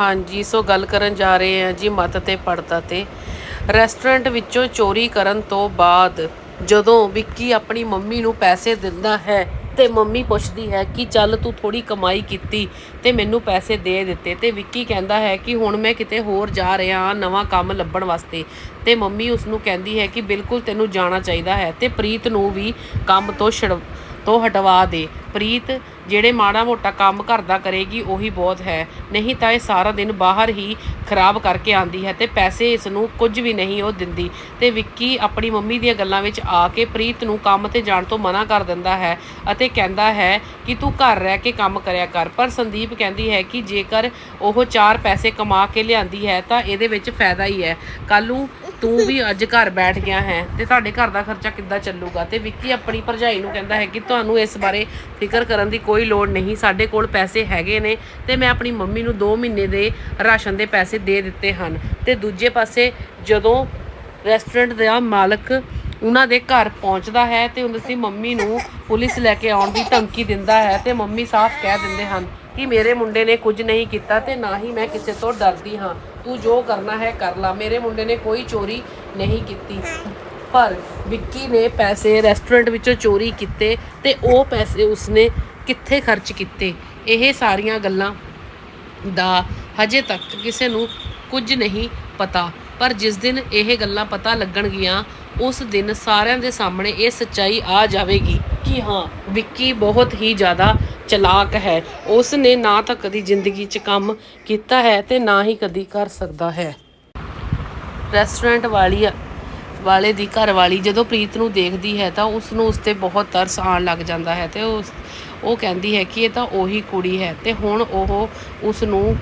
ਹਾਂਜੀ, ਸੋ ਗੱਲ ਕਰਨ ਜਾ ਰਹੇ ਹਾਂ ਜੀ ਮਤ ਤੇ ਪੜਤਾ ਤੇ। ਰੈਸਟੋਰੈਂਟ ਵਿੱਚੋਂ ਚੋਰੀ ਕਰਨ ਤੋਂ ਬਾਅਦ ਜਦੋਂ ਵਿੱਕੀ ਆਪਣੀ ਮੰਮੀ ਨੂੰ ਪੈਸੇ ਦਿੰਦਾ ਹੈ ਤੇ ਮੰਮੀ ਪੁੱਛਦੀ ਹੈ ਕਿ ਚੱਲ ਤੂੰ ਥੋੜੀ ਕਮਾਈ ਕੀਤੀ ਤੇ ਮੈਨੂੰ ਪੈਸੇ ਦੇ ਦਿੱਤੇ ਤੇ ਵਿੱਕੀ ਕਹਿੰਦਾ ਹੈ ਕਿ ਹੁਣ ਮੈਂ ਕਿਤੇ ਹੋਰ ਜਾ ਰਿਹਾ ਹਾਂ ਨਵਾਂ ਕੰਮ ਲੱਭਣ ਵਾਸਤੇ ਤੇ ਮੰਮੀ ਉਸ ਨੂੰ ਕਹਿੰਦੀ ਹੈ ਕਿ ਬਿਲਕੁਲ ਤੈਨੂੰ ਜਾਣਾ ਚਾਹੀਦਾ ਹੈ ਤੇ ਪ੍ਰੀਤ ਨੂੰ ਵੀ ਕੰਮ ਤੋਂ ਛੜ ਤੋਂ ਹਟਵਾ ਦੇ। ਪ੍ਰੀਤ, ਜਿਹੜੇ ਮਾੜਾ ਮੋਟਾ ਕੰਮ ਘਰ ਦਾ ਕਰੇਗੀ, ਉਹੀ ਬਹੁਤ ਹੈ। ਨਹੀਂ ਤਾਂ ਇਹ ਸਾਰਾ ਦਿਨ ਬਾਹਰ ਹੀ ਖਰਾਬ ਕਰਕੇ ਆਂਦੀ ਹੈ ਤੇ ਪੈਸੇ ਇਸ ਨੂੰ ਕੁਝ ਵੀ ਨਹੀਂ ਉਹ ਦਿੰਦੀ। ਤੇ ਵਿੱਕੀ ਆਪਣੀ ਮੰਮੀ ਦੀਆਂ ਗੱਲਾਂ ਵਿੱਚ ਆ ਕੇ ਪ੍ਰੀਤ ਨੂੰ ਕੰਮ ਤੇ ਜਾਣ ਤੋਂ ਮਨਾ ਕਰ ਦਿੰਦਾ ਹੈ ਅਤੇ ਕਹਿੰਦਾ ਹੈ ਕਿ ਤੂੰ ਘਰ ਰਹਿ ਕੇ ਕੰਮ ਕਰਿਆ ਕਰ। ਪਰ ਸੰਦੀਪ ਕਹਿੰਦੀ ਹੈ ਕਿ ਜੇਕਰ ਉਹ ਚਾਰ ਪੈਸੇ ਕਮਾ ਕੇ ਲਿਆਂਦੀ ਹੈ ਤਾਂ ਇਹਦੇ ਵਿੱਚ ਫਾਇਦਾ ਹੀ ਹੈ। ਕੱਲ ਨੂੰ ਤੂੰ ਵੀ ਅੱਜ ਘਰ ਬੈਠ ਗਿਆ ਹੈ ਤੇ ਤੁਹਾਡੇ ਘਰ ਦਾ ਖਰਚਾ ਕਿੱਦਾਂ ਚੱਲੂਗਾ? ਤੇ ਵਿੱਕੀ ਆਪਣੀ ਭਰਜਾਈ ਨੂੰ ਕਹਿੰਦਾ ਹੈ ਕਿ ਤੁਹਾਨੂੰ ਇਸ ਬਾਰੇ ਫਿਕਰ ਕਰਨ ਦੀ ਕੋਈ ਲੋੜ ਨਹੀਂ, ਸਾਡੇ ਕੋਲ ਪੈਸੇ ਹੈਗੇ ਨੇ ਤੇ ਮੈਂ ਆਪਣੀ ਮੰਮੀ ਨੂੰ 2 ਮਹੀਨੇ ਦੇ ਰਾਸ਼ਨ ਦੇ ਪੈਸੇ ਦੇ ਦਿੱਤੇ ਹਨ। ਤੇ ਦੂਜੇ ਪਾਸੇ ਜਦੋਂ ਰੈਸਟੋਰੈਂਟ ਦਾ ਮਾਲਕ ਉਹਨਾਂ ਦੇ ਘਰ ਪਹੁੰਚਦਾ ਹੈ ਤੇ ਉਹਨਾਂ ਦੀ ਮੰਮੀ ਨੂੰ ਪੁਲਿਸ ਲੈ ਕੇ ਆਉਣ ਦੀ ਧਮਕੀ ਦਿੰਦਾ ਹੈ ਤੇ ਮੰਮੀ ਸਾਫ਼ ਕਹਿ ਦਿੰਦੇ ਹਨ ਕਿ ਮੇਰੇ ਮੁੰਡੇ ਨੇ ਕੁਝ ਨਹੀਂ ਕੀਤਾ ਤੇ ਨਾ ਹੀ ਮੈਂ ਕਿਸੇ ਤੋਂ ਡਰਦੀ ਹਾਂ। ਤੂੰ ਜੋ ਕਰਨਾ ਹੈ ਕਰ ਲੈ। ਮੇਰੇ ਮੁੰਡੇ ਨੇ ਕੋਈ ਚੋਰੀ ਨਹੀਂ ਕੀਤੀ। ਪਰ ਵਿੱਕੀ ਨੇ ਪੈਸੇ ਰੈਸਟੋਰੈਂਟ ਵਿੱਚੋਂ ਚੋਰੀ ਕੀਤੇ ਤੇ ਉਹ ਪੈਸੇ ਉਸਨੇ ਕਿੱਥੇ ਖਰਚ ਕੀਤੇ? ਇਹ ਸਾਰੀਆਂ ਗੱਲਾਂ ਦਾ ਹਜੇ ਤੱਕ ਕਿਸੇ ਨੂੰ ਕੁਝ ਨਹੀਂ ਪਤਾ। ਪਰ ਜਿਸ ਦਿਨ ਇਹ ਗੱਲਾਂ ਪਤਾ ਲੱਗਣਗੀਆਂ, ਉਸ ਦਿਨ ਸਾਰਿਆਂ ਦੇ ਸਾਹਮਣੇ ਇਹ ਸੱਚਾਈ ਆ ਜਾਵੇਗੀ ਕਿ ਹਾਂ, ਵਿੱਕੀ ਬਹੁਤ ਹੀ ਜ਼ਿਆਦਾ ਚਲਾਕ ਹੈ। ਉਸ ਨੇ ਨਾ ਤਾਂ ਕਦੀ ਜ਼ਿੰਦਗੀ 'ਚ ਕੰਮ ਕੀਤਾ ਹੈ ਤੇ ਨਾ ਹੀ ਕਦੀ ਕਰ ਸਕਦਾ ਹੈ। ਰੈਸਟੋਰੈਂਟ ਵਾਲੀ ਵਾਲੇ ਦੀ ਘਰਵਾਲੀ ਜਦੋਂ ਪ੍ਰੀਤ ਨੂੰ ਦੇਖਦੀ ਹੈ ਤਾਂ ਉਸ ਨੂੰ ਉਸ ਤੇ ਬਹੁਤ ਤਰਸ ਆਉਣ ਲੱਗ ਜਾਂਦਾ ਹੈ ਤੇ ਉਸ ਉਹ ਕਹਿੰਦੀ ਹੈ ਕਿ ਇਹ ਤਾਂ ਉਹੀ ਕੁੜੀ ਹੈ ਤੇ ਹੁਣ ਉਹ ਉਸ ਨੂੰ